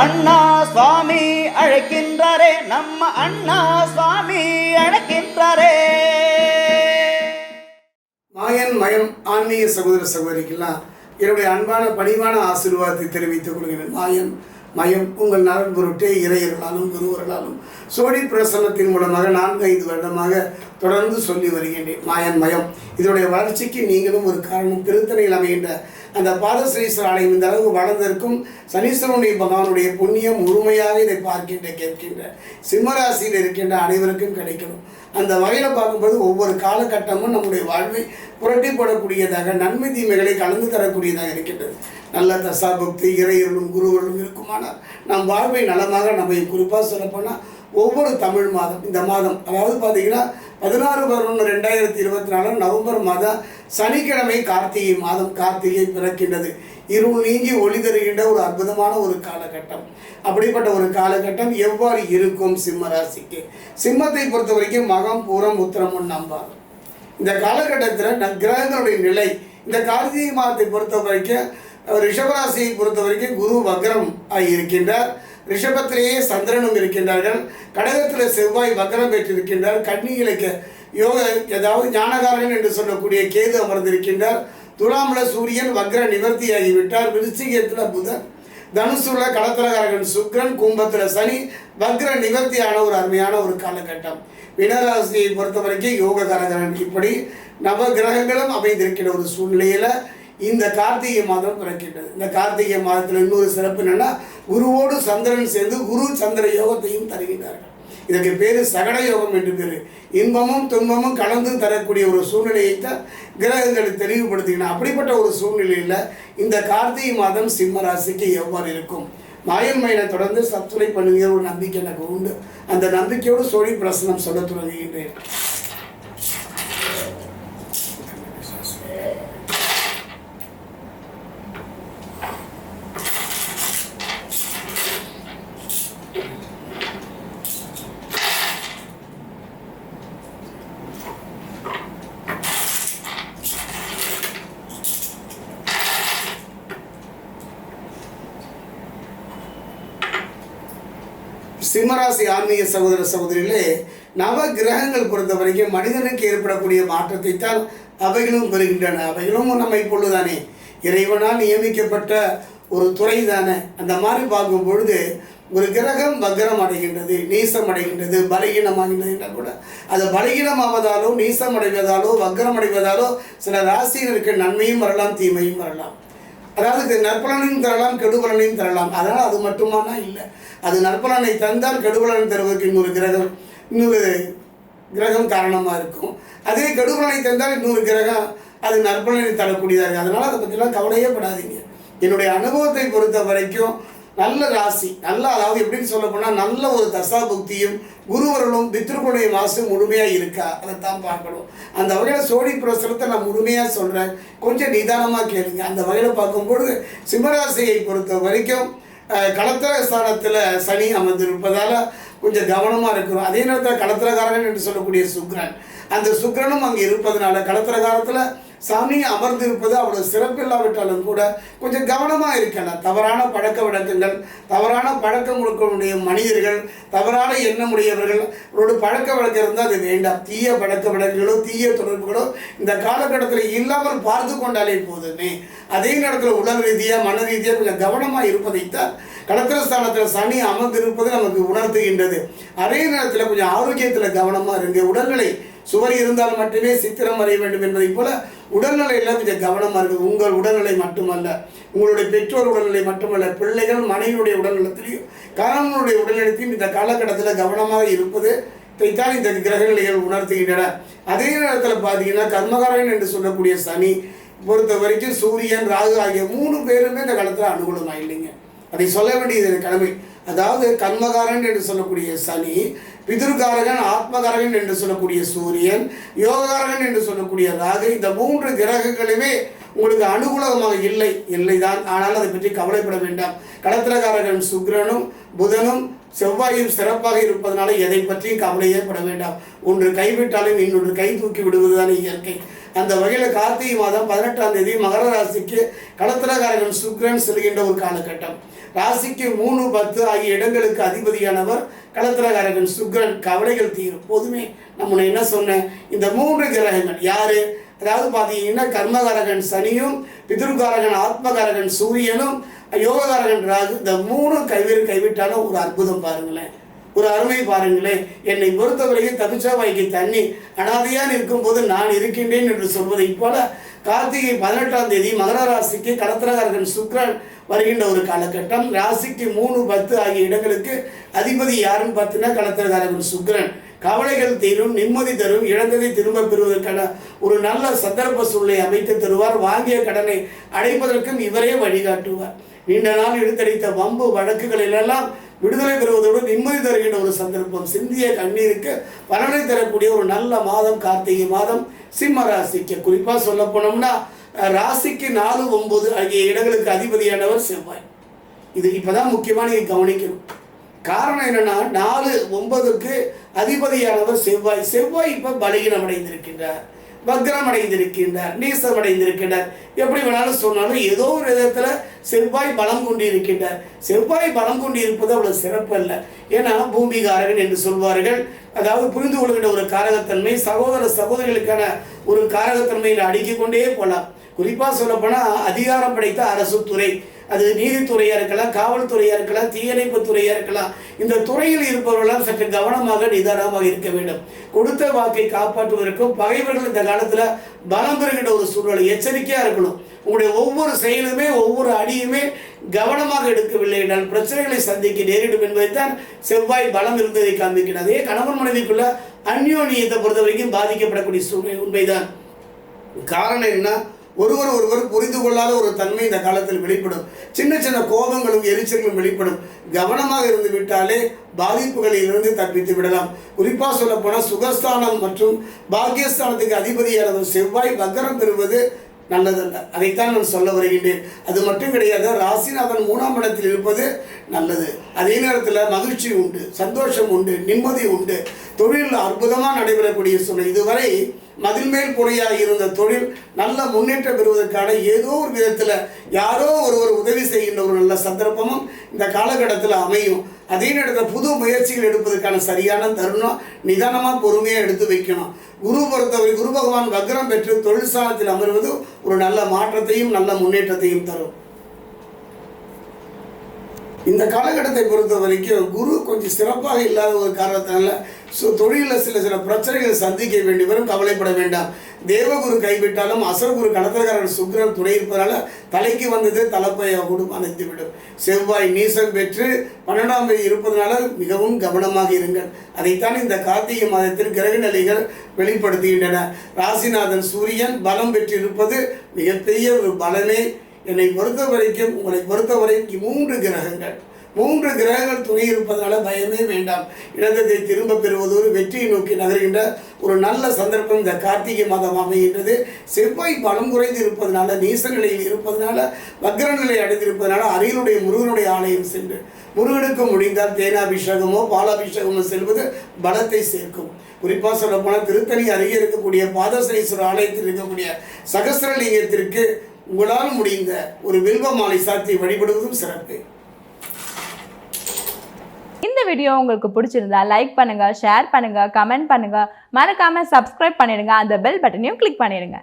அண்ணா சுவாமி அழைக்கின்றாரே நம்ம அண்ணா சுவாமி அழைக்கின்றாரே. மாயன் மயம் ஆன்மீக சகோதர சகோதரிக்கெல்லாம் என்னுடைய அன்பான பணிவான ஆசீர்வாதத்தை தெரிவித்துக் கொள்கிறேன். மாயன் மயம் உங்கள் நலன் பொருட்டே இறையர்களாலும் குருவர்களாலும் சோழி பிரசன்னத்தின் மூலமாக நான்கு ஐந்து வருடமாக தொடர்ந்து சொல்லி வருகின்றேன். மாயன் மயம். இதனுடைய வளர்ச்சிக்கு நீங்களும் ஒரு காரணம். திருத்தணையில் அமைகின்ற அந்த பாதஸ்ரீஸ்வரர் ஆலயம் இந்த அளவு வளர்ந்திருக்கும் சனீஸ்வரனுடைய பகவானுடைய புண்ணியம் முழுமையாக இதை பார்க்கின்ற கேட்கின்ற சிம்மராசியில் இருக்கின்ற அனைவருக்கும் கிடைக்கணும். அந்த வகையில் பார்க்கும்போது ஒவ்வொரு காலகட்டமும் நம்முடைய வாழ்வை புரட்டி போடக்கூடியதாக நன்மை தீமைகளை கலந்து தரக்கூடியதாக இருக்கின்றது. நல்ல தசாபக்தி இறையர்களும் குருவர்களும் இருக்குமானால் நம் வாழ்வை நலமாக நம்மை குறிப்பாக சொல்லப்போனால் ஒவ்வொரு தமிழ் மாதம் இந்த மாதம். அதாவது பார்த்தீங்கன்னா பதினாறு பதினொன்று ரெண்டாயிரத்தி இருபத்தி நாலு நவம்பர் மாதம் சனிக்கிழமை கார்த்திகை மாதம் கார்த்திகை பிறக்கின்றது. இருள் நீங்கி ஒளி தருகின்ற ஒரு அற்புதமான ஒரு காலகட்டம். அப்படிப்பட்ட ஒரு காலகட்டம் எவ்வாறு இருக்கும் சிம்ம ராசிக்கு சிம்மத்தை பொறுத்த வரைக்கும் மகம் பூரம் உத்திரமும் நம்பார் இந்த காலகட்டத்தில் ந- கிரகங்களுடைய நிலை இந்த கார்த்திகை மாதத்தை பொறுத்த வரைக்கும் ரிஷபராசியை பொறுத்த வரைக்கும் குரு வக்ரம் ஆகி இருக்கின்றார் ரிஷபத்திலேயே சந்திரனும் இருக்கின்றார்கள். கடகத்தில் செவ்வாய் வக்கரம் பெற்றிருக்கின்றார். கன்னிகளுக்கு யோக ஏதாவது ஞானகாரன் என்று சொல்லக்கூடிய கேது அமர்ந்திருக்கின்றார். துலாமில் சூரியன் வக்ர நிவர்த்தியாகிவிட்டார். விருச்சிகத்தில் புதன் தனுசுல களத்திரகாரகன் சுக்கிரன் கும்பத்தில் சனி வக்ர நிவர்த்தியான ஒரு அருமையான ஒரு காலகட்டம். வினராசியை பொறுத்த வரைக்கும் யோககாரகரன் இப்படி நவ கிரகங்களும் அமைந்திருக்கிற ஒரு சூழ்நிலையில் இந்த கார்த்திகை மாதம் பிறக்கின்றது இந்த கார்த்திகை மாதத்தில் இன்னொரு சிறப்பு என்னென்னா குருவோடு சந்திரன் சேர்ந்து குரு சந்திர யோகத்தையும் தருகின்றார்கள். இதற்கு பேர் சகட யோகம் என்று பேர். இன்பமும் துன்பமும் கலந்து தரக்கூடிய ஒரு சூழ்நிலையை தான் கிரகங்கள் தெளிவுபடுத்துகின்றன. அப்படிப்பட்ட ஒரு சூழ்நிலையில் இந்த கார்த்திகை மாதம் சிம்ம ராசிக்கு எவ்வாறு இருக்கும்? மாயன்மையினை தொடர்ந்து சத்துரை பண்ணுகிற ஒரு நம்பிக்கை எனக்கு உண்டு. அந்த நம்பிக்கையோடு சோழி பிரசனம் சொல்ல தொடங்குகின்றேன். சிம்மராசி ஆன்மீக சகோதர சகோதரிகளே நவ கிரகங்கள் பொறுத்த வரைக்கும் மனிதனுக்கு ஏற்படக்கூடிய மாற்றத்தை தான் அவைகளும் பெறுகின்றன அவைகளும் நம்மை பொழுதானே இறைவனால் நியமிக்கப்பட்ட ஒரு துறை தானே அந்த மாதிரி பார்க்கும் பொழுது ஒரு கிரகம் வக்ரம் அடைகின்றது நீசம் அடைகின்றது பலகீனமாகின்றது என்றால் கூட அது பலகீனமாவதாலோ நீசம் அடைவதாலோ வக்ரம் அடைவதாலோ சில ராசியினருக்கு நன்மையும் வரலாம் தீமையும் வரலாம். அதாவது நற்பலனையும் தரலாம் கெடுபலனையும் தரலாம். அதனால் அது மட்டுமானா இல்லை. அது நற்பலனை தந்தால் கெடுபலனை தருவதற்கு இன்னொரு கிரகம் இன்னொரு கிரகம் காரணமாக இருக்கும். அதே கெடுபலனை தந்தால் இன்னொரு கிரகம் அது நற்பலனை தரக்கூடியதாக. இருக்குது அதனால் அதை பற்றிலாம் கவலையே படாதீங்க. என்னுடைய அனுபவத்தை பொறுத்த வரைக்கும் நல்ல ராசி நல்ல அதாவது எப்படின்னு சொல்ல போனால் நல்ல ஒரு தசா புக்தியும் குருவர்களும் பித்ருக்குடைய மாசும் முழுமையாக இருக்கா? அதை தான் பார்க்கணும். அந்த வகையில் சோழி பிரசனத்தை நான் முழுமையாக சொல்கிறேன் கொஞ்சம் நிதானமாக கேளுங்க. அந்த வகையில் பார்க்கும்பொழுது சிம்மராசியை பொறுத்த வரைக்கும் களத்திர ஸ்தானத்தில் சனி அமர்ந்திருப்பதால் கொஞ்சம் கவனமாக இருக்கிறோம் அதே நேரத்தில் களத்திரகாரன் என்று சொல்லக்கூடிய சுக்ரன். அந்த சுக்ரனும் அங்கே இருப்பதனால களத்திரகாரத்தில் சாமி அமர்ந்திருப்பது அவ்வளோ சிறப்பில்லாவிட்டாலும் கூட கொஞ்சம் கவனமாக இருக்கலாம் தவறான பழக்க வழக்கங்கள் தவறான பழக்கம் கொடுக்கக்கூடிய மனிதர்கள் தவறான எண்ணமுடையவர்கள் அவரோட பழக்க வழக்கம் இருந்தால் அது வேண்டாம். தீய பழக்க வழக்கங்களோ தீய தொடர்புகளோ இந்த காலகட்டத்தில் இல்லாமல் பார்த்து கொண்டாலே போதுமே. அதே நேரத்தில் உடல் ரீதியாக மன ரீதியாக கொஞ்சம் கவனமாக இருப்பதைத்தான் கடத்திரஸ்தானத்தில் சனி அமர்ந்திருப்பது நமக்கு உணர்த்துகின்றது. அதே நேரத்தில் கொஞ்சம் ஆரோக்கியத்தில் கவனமாக இருங்க. உடல்நிலை சுவர் இருந்தால் மட்டுமே சித்திரம் வரைய வேண்டும் என்பதை போல உடல்நிலையில் கொஞ்சம் கவனமாக இருக்குது உங்கள் உடல்நிலை மட்டுமல்ல உங்களுடைய பெற்றோர் உடல்நிலை மட்டுமல்ல பிள்ளைகள் மனைவியுடைய உடல்நலத்திலையும் கணவனுடைய உடல்நலத்தையும் இந்த காலகட்டத்தில் கவனமாக இருப்பது இதைத்தான் இந்த கிரகநிலைகள் உணர்த்துகின்றன. அதே நேரத்தில் பார்த்தீங்கன்னா கர்மகாரன் என்று சொல்லக்கூடிய சனி பொறுத்த வரைக்கும் சூரியன் ராகு ஆகிய மூணு பேருமே இந்த காலத்தில் அனுகூலமாக இல்லைங்க அதை சொல்ல வேண்டியது கடமை. அதாவது கர்மகாரன் என்று சொல்லக்கூடிய சனி பிதிருக்காரகன் ஆத்மகாரகன் என்று சொல்லக்கூடிய சூரியன் யோககாரகன் என்று சொல்லக்கூடிய ராகு இந்த மூன்று கிரகங்களுமே உங்களுக்கு அனுகூலமாக இல்லை இல்லைதான். ஆனால் அதை பற்றி கவலைப்பட வேண்டாம். கடத்திரகாரகன் சுக்கிரனும் புதனும் செவ்வாயும் சிறப்பாக இருப்பதனால எதை பற்றியும் கவலையே பட வேண்டாம். ஒன்று கைவிட்டாலும் இன்னொன்று கை தூக்கி விடுவதுதான் இயற்கை. அந்த வகையில் கார்த்திகை மாதம் பதினெட்டாம் தேதி மகர ராசிக்கு கடத்திரகாரகன் சுக்கிரன் செல்கின்ற ஒரு காலகட்டம். ராசிக்கு மூணு பத்து ஆகிய இடங்களுக்கு அதிபதியானவர் களத்திரகாரகன் சுக்கிரன். கவலைகள் தீரும். போதுமே நம்ம என்ன சொன்னேன் இந்த மூன்று கிரகங்கள் யாரு? அதாவது பார்த்தீங்கன்னா கர்மகாரகன் சனியும் பிதுர்காரகன் ஆத்மகாரகன் சூரியனும் யோககாரகன் ராகு. இந்த மூணு கைவிரு கைவிட்டாலும் ஒரு அற்புதம் பாருங்களேன். ஒரு அருமை பாருங்களேன் என்னை பொறுத்தவரைக்கும் தபிச்சாவாய்க்கு தண்ணி. அனாதையாக இருக்கும்போது நான் இருக்கின்றேன் என்று சொல்வதைப் போல கார்த்திகை பதினெட்டாம் தேதி மகர ராசிக்கு கடத்திரகாரகன் சுக்ரன் வருகின்ற ஒரு காலகட்டம். ராசிக்கு மூணு பத்து ஆகிய இடங்களுக்கு அதிபதி யாருன்னு பார்த்தீங்கன்னா கடத்திரகாரகன் சுக்ரன். கவலைகள் தீரும் நிம்மதி தரும் இழந்ததை திரும்ப பெறுவதற்கான ஒரு நல்ல சந்தர்ப்ப சூழலை அமைத்து தருவார். வாங்கிய கடனை அடைப்பதற்கும் இவரே வழிகாட்டுவார். நீண்ட நாள் எடுத்தடித்த வம்பு வழக்குகளிலெல்லாம் விடுதலை பெறுவதோடு நிம்மதி தருகின்ற ஒரு சந்தர்ப்பம். சிந்திய கண்ணீருக்கு பலனை தரக்கூடிய ஒரு நல்ல மாதம் கார்த்திகை மாதம் சிம்ம ராசிக்கு. குறிப்பாக சொல்ல போனோம்னா ராசிக்கு நாலு ஒன்பது ஆகிய இடங்களுக்கு அதிபதியானவர் செவ்வாய். இது இப்போதான் முக்கியமாக நீங்க கவனிக்கணும். காரணம் என்னன்னா நாலு ஒன்பதுக்கு அதிபதியானவர் செவ்வாய். செவ்வாய் இப்போ பலகீனம் அடைந்திருக்கின்றார் வக்ரம் அடைந்திருக்கின்றார் நீசம் அடைந்திருக்கின்றார் எப்படி வேணாலும் சொன்னாலும் ஏதோ ஒரு விதத்தில் செவ்வாய் பலம் கொண்டு இருக்கின்றார் செவ்வாய் பலம் கொண்டு இருப்பது அவ்வளவு சிறப்பு அல்ல ஏன்னா பூமிகாரகன் என்று சொல்வார்கள். அதாவது புரிந்து கொள்கின்ற ஒரு காரகத்தன்மை சகோதர சகோதரிகளுக்கான ஒரு காரகத்தன்மையில் அடுக்கிக் கொண்டே போகலாம் குறிப்பாக சொல்லப்போனால் அதிகாரம் படைத்த அரசு துறை. அது நீதித்துறையாக இருக்கலாம் காவல்துறையாக இருக்கலாம் தீயணைப்பு துறையாக இருக்கலாம். இந்த துறையில் இருப்பவர்களால் சற்று கவனமாக நிதானமாக இருக்க வேண்டும். கொடுத்த வாக்கை காப்பாற்றுவதற்கும் பகைவர்கள் இந்த காலத்தில் பலம் பெறுகின்ற ஒரு சூழ்நிலை எச்சரிக்கையாக இருக்கணும். உங்களுடைய ஒவ்வொரு செயலுமே ஒவ்வொரு அடியுமே கவனமாக எடுக்கவில்லை என்றால் பிரச்சனைகளை சந்திக்க நேரிடும் என்பதைத்தான் செவ்வாய் பலம் இருந்ததை காண்பிக்கிறது அதே கணவன் மனைவிக்குள்ள அந்யோன்யத்தை பொறுத்த வரைக்கும் பாதிக்கப்படக்கூடிய சூழ்நிலை உண்மைதான். காரணம் என்ன? ஒருவர் ஒருவர் புரிந்து கொள்ளாத ஒரு தன்மை இந்த காலத்தில் வெளிப்படும். சின்ன சின்ன கோபங்களும் எரிச்சல்களும் வெளிப்படும். கவனமாக இருந்து விட்டாலே பாதிப்புகளில் இருந்து தப்பித்து விடலாம். குறிப்பாக சொல்ல போனால் சுகஸ்தானம் மற்றும் பாக்கியஸ்தானத்துக்கு அதிபதியானது செவ்வாய் வக்கரம் பெறுவது நல்லதல்ல. அதைத்தான் நான் சொல்ல வருகின்றேன். அது மட்டும் கிடையாது ராசிநாதன் மூணாம் இடத்தில் இருப்பது நல்லது. அதே நேரத்தில் மகிழ்ச்சி உண்டு சந்தோஷம் உண்டு நிம்மதி உண்டு. தொழில் அற்புதமாக நடைபெறக்கூடிய சூழ்நிலை. இதுவரை மதில் மேல் இருந்த தொழில் நல்ல முன்னேற்றம் பெறுவதற்கான ஏதோ ஒரு விதத்தில் யாரோ ஒருவர் உதவி செய்கின்ற ஒரு நல்ல சந்தர்ப்பமும் இந்த காலகட்டத்தில் அமையும். அதே நேரத்தில் புது முயற்சிகள் எடுப்பதற்கான சரியான தருணம் நிதானமாக பொறுமையாக எடுத்து வைக்கணும். குரு பொறுத்தவரை குரு பகவான் வக்ரம் பெற்று தொழில் ஸ்தானத்தில் அமர்வது ஒரு நல்ல மாற்றத்தையும் நல்ல முன்னேற்றத்தையும் தரும். இந்த காலகட்டத்தை பொறுத்த வரைக்கும் குரு கொஞ்சம் சிறப்பாக இல்லாத ஒரு காரணத்தினால ஸோ தொழிலில் சில சில பிரச்சனைகளை சந்திக்க வேண்டி வரும் கவலைப்பட வேண்டாம். தேவகுரு கைவிட்டாலும் அசர்குரு கடத்தல்காரர் சுக்கிரன் துணை இருப்பதனால தலைக்கு வந்தது தலைப்பைய குடும் அணைத்துவிடும் செவ்வாய் நீசம் பெற்று பன்னெண்டாம் தேதி இருப்பதனால மிகவும் கவனமாக இருங்கள். அதைத்தான் இந்த கார்த்திகை மாதத்தில் கிரக நிலைகள் வெளிப்படுத்துகின்றன. ராசிநாதன் சூரியன் பலம் பெற்றிருப்பது மிகப்பெரிய ஒரு பலமே என்னை பொறுத்த வரைக்கும் உங்களை பொறுத்த வரைக்கும் மூன்று கிரகங்கள். மூன்று கிரகங்கள் துணை இருப்பதனால பயமே வேண்டாம். இழந்ததை திரும்ப பெறுவதோடு வெற்றியை நோக்கி நகர்கின்ற ஒரு நல்ல சந்தர்ப்பம் இந்த கார்த்திகை மாதம் அமைகின்றது. செவ்வாய் பலம் குறைந்து இருப்பதனால நீச நிலையில் இருப்பதனால வக்ர நிலை அடைந்திருப்பதனால அருகிலுடைய முருகனுடைய ஆலயம் சென்று முருகனுக்கு முடிந்தால் தேனாபிஷேகமோ பாலாபிஷேகமோ செல்வது பலத்தை சேர்க்கும். குறிப்பாக சொல்ல போனால் திருத்தணி அருகே இருக்கக்கூடிய பாதசனீஸ்வரர் ஆலயத்தில் இருக்கக்கூடிய சகசரலிங்கத்திற்கு உங்களால் முடிந்த ஒரு வில்வ மாலை சாத்தி வழிபடுவதும் சிறப்பு. இந்த வீடியோ உங்களுக்கு பிடிச்சிருந்தா லைக் பண்ணுங்க ஷேர் பண்ணுங்க கமெண்ட் பண்ணுங்க. மறக்காம சப்ஸ்கிரைப் பண்ணிடுங்க. அந்த பெல் பட்டனையும் கிளிக் பண்ணிடுங்க.